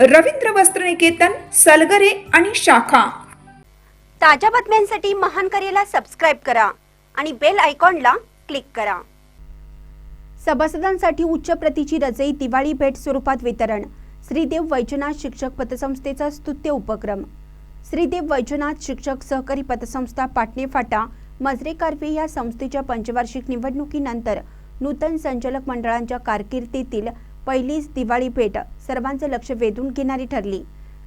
रवींद्र वस्त्रनिकेतन सलगरे आणि शाखा. ताज्या बातम्यांसाठी महान करेला सबस्क्राईब करा आणि बेल आयकॉनला क्लिक करा. सभासदांसाठी उच्च प्रतीची रजई दिवाळी भेट स्वरूपात वितरण. श्रीदेव वैजनाथ शिक्षक पतसंस्थेचा स्तुत्य उपक्रम. श्रीदेव वैजनाथ शिक्षक सहकारी पतसंस्था पाटणे फाटा मजरे कार्वे या संस्थेच्या पंचवार्षिक निवडणुकीनंतर नूतन संचालक मंडळांच्या कारकिर्दीतील पहिलीच दिवाळी भेट सर्वांचं लक्ष वेधून घेणारी ठरली.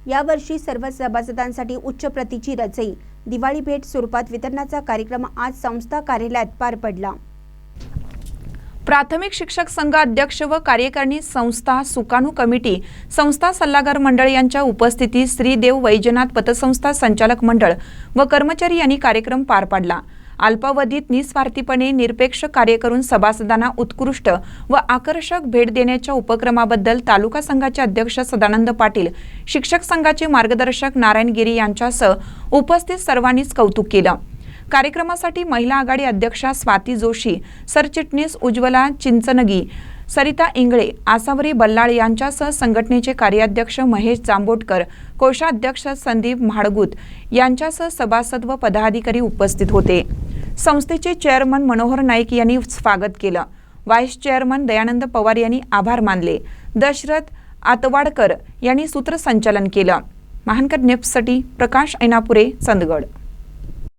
यावर्षी सर्व सभासदांसाठी उच्च प्रतीची रजई. दिवाळी भेट स्वरूपात वितरणाचा कार्यक्रम आज संस्था कार्यालयात पार पडला. प्राथमिक शिक्षक संघ अध्यक्ष व कार्यकारिणी संस्था सुकाणू कमिटी संस्था सल्लागार मंडळ यांच्या उपस्थितीत श्रीदेव वैजनाथ पतसंस्था संचालक मंडळ व कर्मचारी यांनी कार्यक्रम पार पाडला. अल्पावधीत निस्वार्थीपणे निरपेक्ष कार्य करून सभासदांना उत्कृष्ट व आकर्षक भेट देण्याच्या उपक्रमाबद्दल तालुका संघाचे अध्यक्ष सदानंद पाटील शिक्षक संघाचे मार्गदर्शक नारायण गिरी यांच्यासह उपस्थित सर्वांनीच कौतुक केलं. कार्यक्रमासाठी महिला आघाडी अध्यक्षा स्वाती जोशी सरचिटणीस उज्ज्वला चिंचनगी सरिता इंगळे आसावरी बल्लाळ यांच्यासह संघटनेचे कार्याध्यक्ष महेश जांबोटकर कोषाध्यक्ष संदीप म्हाडगूत यांच्यासह सभासद व पदाधिकारी उपस्थित होते. संस्थेचे चेअरमन मनोहर नाईक यांनी स्वागत केलं. व्हाईस चेअरमन दयानंद पवार यांनी आभार मानले. दशरथ आतवाडकर यांनी सूत्रसंचालन केलं. महानकर नेप्ससाठी प्रकाश ऐनापुरे चंदगड.